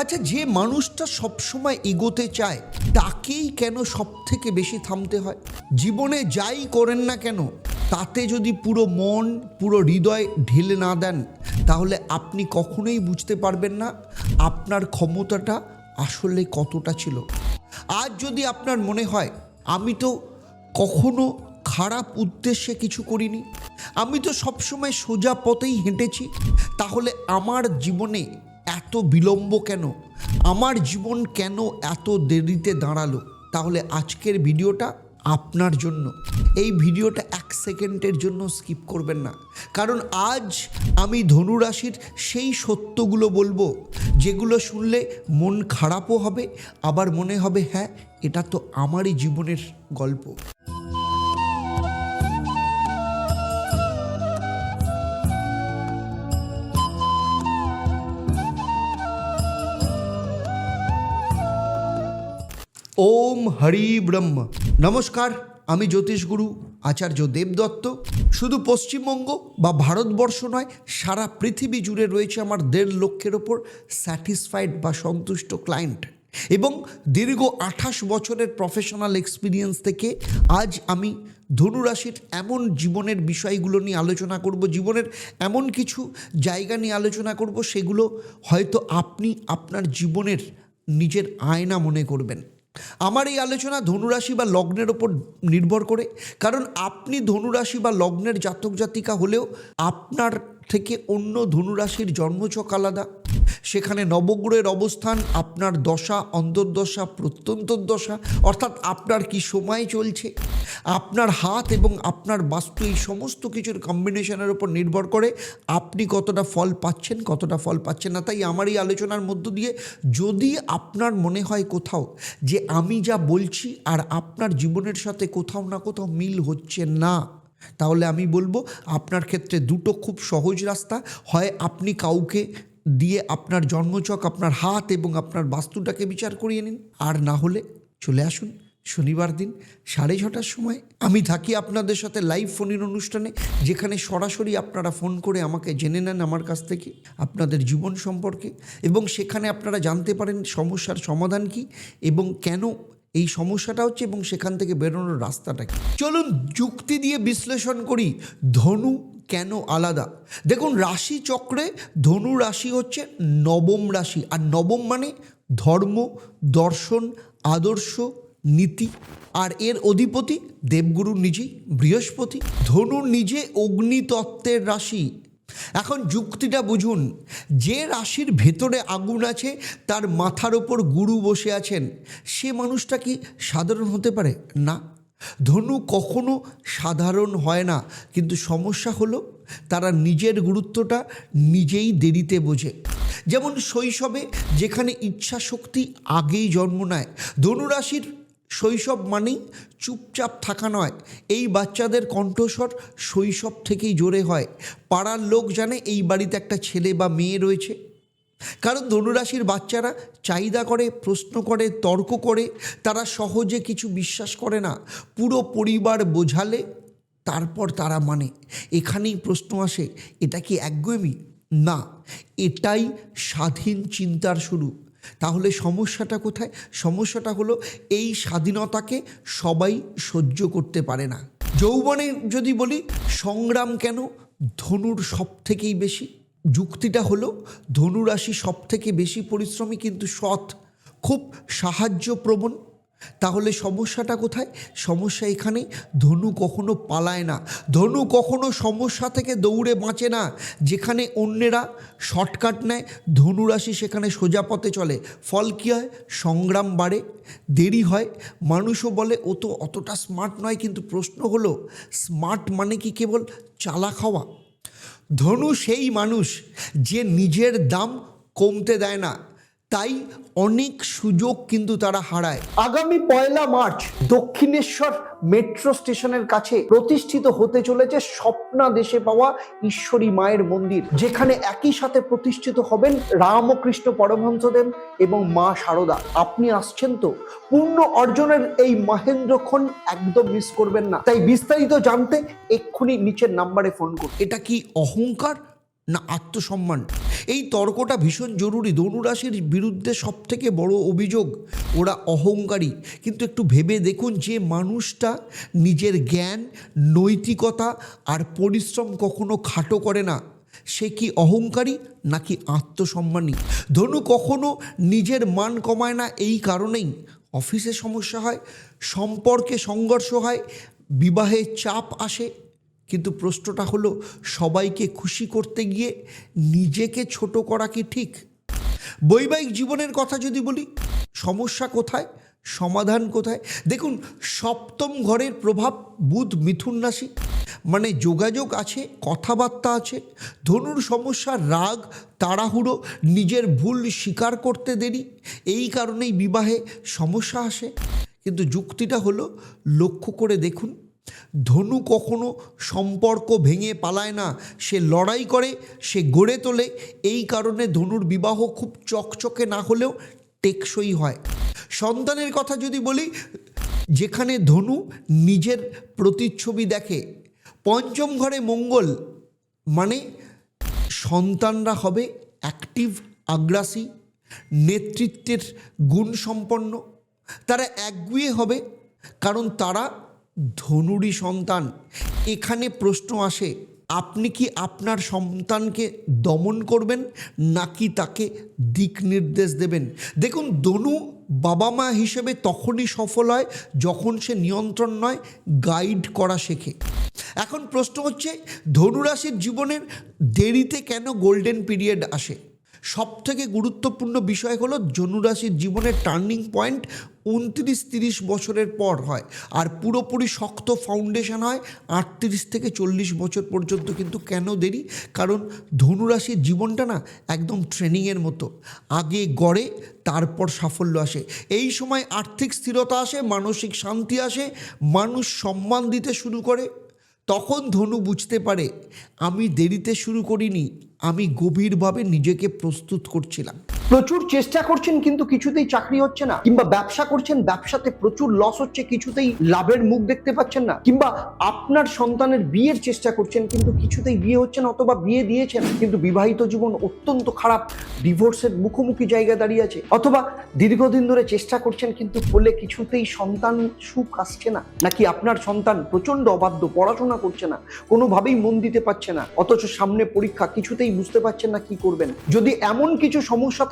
আচ্ছা যে মানুষটা সবসময় এগোতে চায়, তাকেই কেন সব থেকে বেশি থামতে হয়? জীবনে যাই করেন না কেন, তাতে যদি পুরো মন, পুরো হৃদয় ঢেলে না দেন, তাহলে আপনি কখনোই বুঝতে পারবেন না আপনার ক্ষমতাটা আসলে কতটা ছিল। আজ যদি আপনার মনে হয়, আমি তো কখনো খারাপ উদ্দেশ্যে কিছু করিনি, আমি তো সবসময় সোজা পথেই হেঁটেছি, তাহলে আমার জীবনে এত বিলম্ব কেন? আমার জীবন কেন এত দেরিতে দাঁড়াল? তাহলে আজকের ভিডিওটা আপনার জন্য। এই ভিডিওটা এক সেকেন্ডের জন্য স্কিপ করবেন না। কারণ আজ আমি ধনুরাশির সেই সত্যগুলো বলব, যেগুলো শুনলে মন খারাপও হবে, আবার মনে হবে হ্যাঁ এটা তো আমারই জীবনের গল্প। ওম হরি ব্রহ্ম। নমস্কার, আমি জ্যোতিষগুরু আচার্য দেবদত্ত শুধু পশ্চিমবঙ্গ বা ভারতবর্ষ নয়, সারা পৃথিবী জুড়ে রয়েছে আমার দেড় লক্ষের ওপর স্যাটিসফাইড বা সন্তুষ্ট ক্লায়েন্ট এবং দীর্ঘ আঠাশ বছরের প্রফেশনাল এক্সপিরিয়েন্স থেকে আজ আমি ধনুরাশির এমন জীবনের বিষয়গুলো নিয়ে আলোচনা করব, জীবনের এমন কিছু জায়গা নিয়ে আলোচনা করব, সেগুলো হয়তো আপনি আপনার জীবনের নিজের আয়না মনে করবেন। আমার এই আলোচনা ধনুরাশি বা লগ্নের ওপর নির্ভর করে। কারণ আপনি ধনুরাশি বা লগ্নের জাতক জাতিকা হলেও আপনার থেকে অন্য ধনুরাশির জন্মচক আলাদা। সেখানে নবগ্রহের অবস্থান আপনার দশা, অন্তর্দশা প্রত্যন্তর দশা অর্থাৎ আপনার কি সময় চলছে। আপনার হাত এবং আপনার বাস্তু এই সমস্ত কিছুর কম্বিনেশনের উপর নির্ভর করে আপনি কতটা ফল পাচ্ছেন, কতটা ফল পাচ্ছেন না। তাই আমার এই আলোচনার মধ্য দিয়ে যদি আপনার মনে হয় কোথাও যে আমি যা বলছি আর আপনার জীবনের সাথে কোথাও না কোথাও মিল হচ্ছে না তাহলে আমি বলব, আপনার ক্ষেত্রে দুটো খুব সহজ রাস্তা। হয় আপনি কাউকে দিয়ে আপনার জন্মচক, আপনার হাত এবং আপনার বাস্তুটাকে বিচার করিয়ে নিন। আর না হলে চলে আসুন শনিবার দিন সাড়ে ছটার সময়। আমি থাকি আপনাদের সাথে লাইভ ফোনের অনুষ্ঠানে, যেখানে সরাসরি আপনারা ফোন করে আমাকে জেনে নেন আমার কাছ থেকে, আপনাদের জীবন সম্পর্কে। এবং সেখানে আপনারা জানতে পারেন সমস্যার সমাধান কি এবং কেন এই সমস্যাটা হচ্ছে এবং সেখান থেকে বেরোনোর রাস্তাটা কি? চলুন যুক্তি দিয়ে বিশ্লেষণ করি, ধনু কেন আলাদা? দেখুন রাশি চক্রে ধনু রাশি হচ্ছে নবম রাশি, আর নবম মানে ধর্ম, দর্শন, আদর্শ, নীতি, আর এর অধিপতি দেবগুরু নিজেই বৃহস্পতি। ধনু নিজে অগ্নিতত্ত্বের রাশি এখন যুক্তিটা বুঝুন, যে রাশির ভেতরে আগুন আছে, তার মাথার ওপর গুরু বসে আছেন, সে মানুষটা কি সাধারণ হতে পারে? না। ধনু কখনো সাধারণ হয় না, কিন্তু সমস্যা হলো তারা নিজের গুরুত্বটা নিজেই দেরিতে বোঝে। যেমন শৈশবে যেখানে ইচ্ছা শক্তি আগেই জন্ম নেয় ধনুরাশির শৈশব মানেই চুপচাপ থাকা নয়। এই বাচ্চাদের কণ্ঠস্বর শৈশব থেকেই জোরে হয়। পাড়ার লোক জানে এই বাড়িতে একটা ছেলে বা মেয়ে রয়েছে। কারণ ধনুরাশির বাচ্চারা চাহিদা করে, প্রশ্ন করে, তর্ক করে, তারা সহজে কিছু বিশ্বাস করে না। পুরো পরিবার বোঝালে, তারপর তারা মানে। এখানেই প্রশ্ন আসে, এটা কি একগুয়েমি না, এটাই স্বাধীন চিন্তার শুরু। তাহলে সমস্যাটা কোথায়? সমস্যাটা হলো এই স্বাধীনতাকে সবাই সহ্য করতে পারে না। যৌবনে যদি বলি, সংগ্রাম কেন ধনুর সব থেকেই বেশি? যুক্তিটা হলো ধনুরাশি সব থেকে বেশি পরিশ্রমী কিন্তু সৎ, খুব সাহায্যপ্রবণ তাহলে সমস্যাটা কোথায়? সমস্যা এখানেই। ধনু কখনো পালায় না। ধনু কখনো সমস্যা থেকে দৌড়ে বাঁচে না। যেখানে অন্যেরা শর্টকাট নেয় ধনুরাশি সেখানে সোজা পথে চলে। ফল কী হয়? সংগ্রাম বাড়ে, দেরি হয়। মানুষও বলে, ও তো অতটা স্মার্ট নয়। কিন্তু প্রশ্ন হলো স্মার্ট মানে কি কেবল চালা খাওয়া? ধনু সেই মানুষ যে নিজের দাম কমতে দেয় না। তাই অনেক সুযোগ কিন্তু তারা হারায়। আগামী পয়লা মার্চ দক্ষিণেশ্বর মেট্রো স্টেশনের কাছে প্রতিষ্ঠিত হতে চলেছে স্বপ্না দেশে পাওয়া ঈশ্বরী মায়ের মন্দির যেখানে একই সাথে প্রতিষ্ঠিত হবেন রামকৃষ্ণ পরমহংসদেব এবং মা শারদা আপনি আসছেন তো? পূর্ণ অর্জনের এই মহেন্দ্রক্ষণ একদম মিস করবেন না। তাই বিস্তারিত জানতে এক্ষুনি নিচের নাম্বারে ফোন করুন। এটা কি অহংকার? না আত্মসম্মান। এই তর্কটা ভীষণ জরুরি। ধনুরাশির বিরুদ্ধে সবথেকে বড় অভিযোগ, ওরা অহংকারী। কিন্তু একটু ভেবে দেখুন যে মানুষটা নিজের জ্ঞান, নৈতিকতা আর পরিশ্রম কখনো খাটো করে না। সে কি অহংকারী নাকি আত্মসম্মানী? ধনু কখনো নিজের মান কমায় না এই কারণেই। অফিসে সমস্যা হয়, সম্পর্কে সংঘর্ষ হয়, বিবাহে চাপ আসে কিন্তু প্রশ্নটা হলো, সবাইকে খুশি করতে গিয়ে নিজেকে ছোট করা কি ঠিক? বৈবাহিক জীবনের কথা যদি বলি, সমস্যা কোথায়? সমাধান কোথায়? দেখুন, সপ্তম ঘরের প্রভাব বুধ মিথুন রাশি। মানে যোগাযোগ আছে, কথাবার্তা আছে, ধনুর সমস্যা, রাগ, তাড়াহুড়ো, নিজের ভুল স্বীকার করতে দেরি, এই কারণেই বিবাহে সমস্যা আসে। কিন্তু যুক্তিটা হলো, লক্ষ্য করে দেখুন ধনু কখনো সম্পর্ক ভেঙে পালায় না। সে লড়াই করে, সে গড়ে তোলে। এই কারণে ধনুর বিবাহ খুব চকচকে না হলেও টেকসই হয়। সন্তানের কথা যদি বলি, যেখানে ধনু নিজের প্রতিচ্ছবি দেখে, পঞ্চম ঘরে মঙ্গল মানে সন্তানরা হবে অ্যাক্টিভ আগ্রাসী, নেতৃত্বের গুণ সম্পন্ন। তারা একগুয়ে হবে, কারণ তারা ধনুরই সন্তান। এখানে প্রশ্ন আসে, আপনি কি আপনার সন্তানকে দমন করবেন নাকি তাকে দিক নির্দেশ দেবেন? দেখুন দনু বাবা মা হিসেবে তখনই সফল হয় যখন সে নিয়ন্ত্রণ নয় গাইড করা শেখে। এখন প্রশ্ন হচ্ছে, ধনুরাশির জীবনের দেরিতে কেন গোল্ডেন পিরিয়ড আসে? সব থেকে গুরুত্বপূর্ণ বিষয় হলো ধনুরাশির জীবনের টার্নিং পয়েন্ট উনত্রিশ তিরিশ বছরের পর হয়। আর পুরোপুরি শক্ত ফাউন্ডেশন হয়, আটত্রিশ থেকে চল্লিশ বছর পর্যন্ত কিন্তু কেন দেরি? কারণ ধনুরাশির জীবনটা না একদম ট্রেনিংয়ের মতো। আগে গড়ে, তারপর সাফল্য আসে। এই সময় আর্থিক স্থিরতা আসে, মানসিক শান্তি আসে, মানুষ সম্মান দিতে শুরু করে। তখন ধনু বুঝতে পারে, আমি দেরিতে শুরু করিনি আমি গভীরভাবে নিজেকে প্রস্তুত করছিলাম। প্রচুর চেষ্টা করছেন, কিন্তু কিছুতেই চাকরি হচ্ছে না। কিংবা ব্যবসা করছেন, ব্যবসাতে প্রচুর লস হচ্ছে, কিছুতেই লাভের মুখ দেখতে পাচ্ছেন না। কিংবা আপনার সন্তানের বিয়ের চেষ্টা করছেন, কিন্তু কিছুতেই বিয়ে হচ্ছে না অথবা বিয়ে দিয়েছেন, কিন্তু বিবাহিত জীবন অত্যন্ত খারাপ ডিভোর্সের মুখোমুখি জায়গায় দাঁড়িয়ে আছে। অথবা দীর্ঘদিন ধরে চেষ্টা করছেন, কিন্তু ফলে কিছুতেই সন্তান সুখ আসছে না। নাকি আপনার সন্তান প্রচণ্ড অবাধ্য, পড়াশোনা করছে না, কোনোভাবেই মন দিতে পারছে না, অথচ সামনে পরীক্ষা, কিছুতেই বুঝতে পারছেন না কি করবেন। যদি এমন কিছু সমস্যা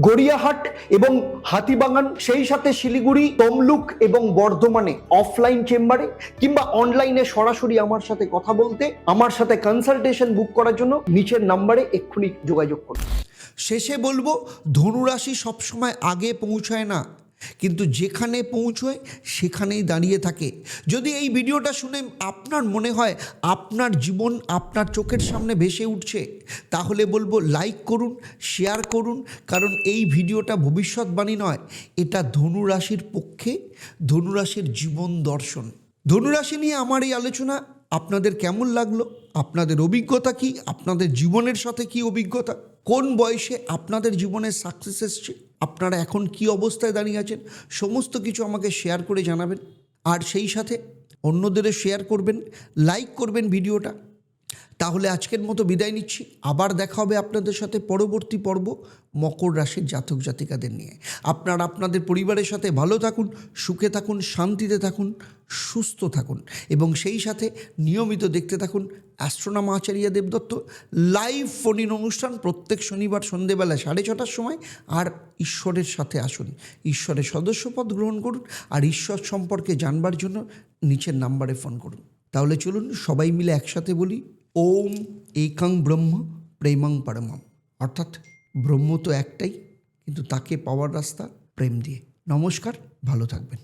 গড়িয়াহাট এবং হাতিবাগান, সেই সাথে শিলিগুড়ি, তমলুক এবং বর্ধমানে অফলাইন চেম্বারে কিংবা অনলাইনে সরাসরি আমার সাথে কথা বলতে, আমার সাথে কনসালটেশন বুক করার জন্য নিচের নাম্বারে এক্ষুনি যোগাযোগ করুন। শেষে বলব, ধনুরাশি সবসময় আগে পৌঁছায় না। কিন্তু যেখানে পৌঁছয়, সেখানেই দাঁড়িয়ে থাকে। যদি এই ভিডিওটা শুনে আপনার মনে হয় আপনার জীবন আপনার চোখের সামনে ভেসে উঠছে, তাহলে বলব লাইক করুন শেয়ার করুন, কারণ এই ভিডিওটা ভবিষ্যৎবাণী নয়, এটা ধনুরাশির পক্ষে ধনুরাশির জীবন দর্শন। ধনুরাশি নিয়ে আমার এই আলোচনা, আপনাদের কেমন লাগল? আপনাদের অভিজ্ঞতা কি? আপনাদের জীবনের সাথে কি অভিজ্ঞতা? কোন বয়সে আপনাদের জীবনে সাকসেস এসছে? আপনারা এখন কি অবস্থায় দাঁড়িয়ে আছেন? সমস্ত কিছু আমাকে শেয়ার করে জানাবেন। আর সেই সাথে অন্যদেরও শেয়ার করবেন লাইক করবেন ভিডিওটা। তাহলে আজকের মতো বিদায় নিচ্ছি। আবার দেখা হবে আপনাদের সাথে পরবর্তী পর্ব মকর রাশির জাতক জাতিকাদের নিয়ে। আপনারা আপনাদের পরিবারের সাথে ভালো থাকুন, সুখে থাকুন, শান্তিতে থাকুন, সুস্থ থাকুন এবং সেই সাথে নিয়মিত দেখতে থাকুন অ্যাস্ট্রোনাম Acharya Debdutta. Live phone in অনুষ্ঠান প্রত্যেক শনিবার সন্ধেবেলা সাড়ে ছটার সময় আর ঈশ্বরের সাথে আসুন। ঈশ্বরের সদস্যপদ গ্রহণ করুন আর ঈশ্বর সম্পর্কে জানবার জন্য নিচের নাম্বারে ফোন করুন। তাহলে চলুন সবাই মিলে একসাথে বলি ওম একাং ব্রহ্ম প্রেমাং পরমাম। অর্থাৎ ব্রহ্ম তো একটাই, কিন্তু তাকে পাওয়ার রাস্তা প্রেম দিয়ে। নমস্কার, ভালো থাকবেন।